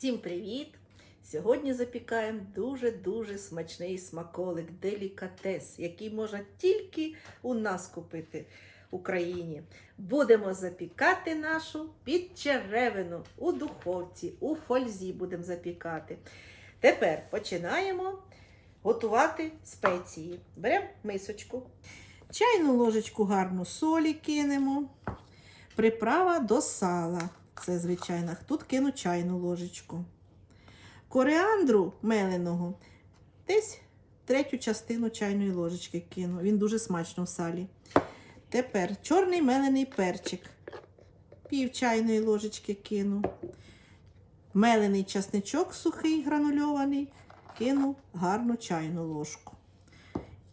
Всім привіт! Сьогодні запікаємо дуже-дуже смачний смаколик, делікатес, який можна тільки у нас купити в Україні. Будемо запікати нашу підчеревину у духовці, у фользі будемо запікати. Тепер починаємо готувати спеції. Беремо мисочку, чайну ложечку гарну солі кинемо, приправа до сала. Це звичайно. Тут кину чайну ложечку. Коріандру меленого десь третю частину чайної ложечки кину. Він дуже смачно в салі. Тепер чорний мелений перчик. Пів чайної ложечки кину. Мелений часничок сухий гранульований. Кину гарну чайну ложку.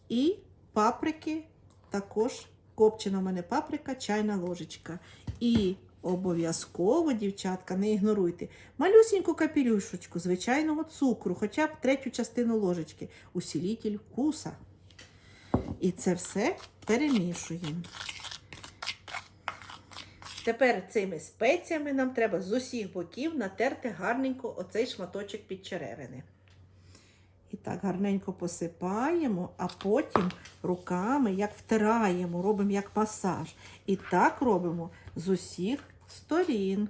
І паприки також копчена в мене паприка, чайна ложечка. І обов'язково, дівчатка, не ігноруйте. Малюсіньку капелюшечку звичайного цукру, хоча б третю частину ложечки, усілітель вкуса. І це все перемішуємо. Тепер цими спеціями нам треба з усіх боків натерти гарненько оцей шматочок підчеревини. Так гарненько посипаємо, а потім руками як втираємо, робимо як масаж. І так робимо з усіх сторін.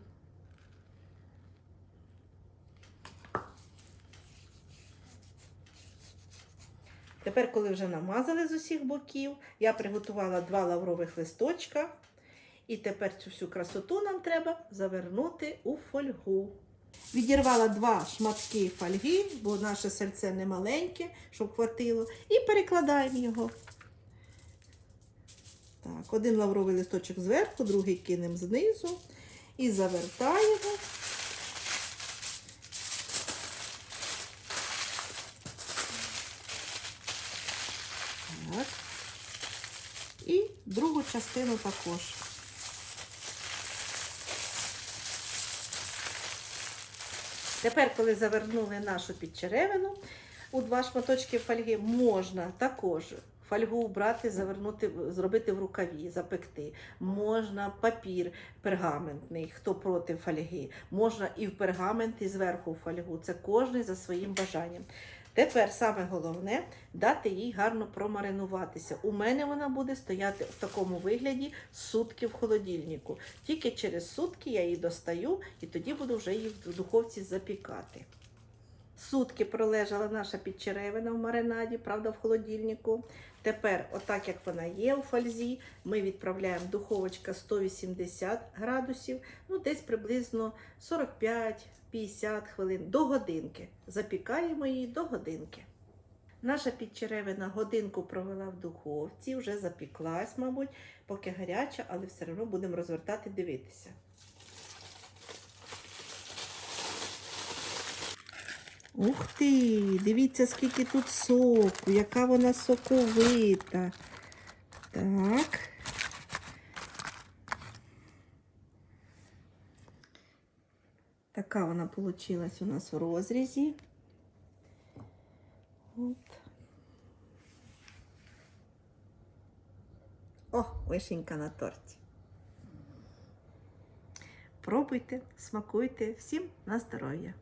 Тепер, коли вже намазали з усіх боків, я приготувала два лаврових листочка. І тепер цю всю красоту нам треба завернути у фольгу. Відірвала два шматки фольги, бо наше серце не маленьке, щоб хватило. І перекладаємо його. Так, один лавровий листочок зверху, другий кинемо знизу і завертаємо. Так. І другу частину також. Тепер, коли завернули нашу підчеревину у два шматочки фольги, можна також фольгу брати, завернути, зробити в рукаві, запекти. Можна папір пергаментний, хто проти фольги. Можна і в пергамент, і зверху фольгу. Це кожен за своїм бажанням. Тепер саме головне дати їй гарно промаринуватися. У мене вона буде стояти в такому вигляді сутки в холодильнику. Тільки через сутки я її достаю і тоді буду вже її в духовці запікати. Сутки пролежала наша підчеревина в маринаді, правда, в холодильнику. Тепер, отак як вона є у фользі, ми відправляємо духовочка 180 градусів, ну десь приблизно 45-50 хвилин до годинки. Запікаємо її до годинки. Наша підчеревина годинку провела в духовці, вже запіклась, мабуть, поки гаряча, але все одно будемо розвертати, дивитися. Ух ти! Дивіться, скільки тут соку, яка вона соковита. Так. Така вона вийшла у нас в розрізі. От. О, вишенька на торті. Пробуйте, смакуйте, всім на здоров'я!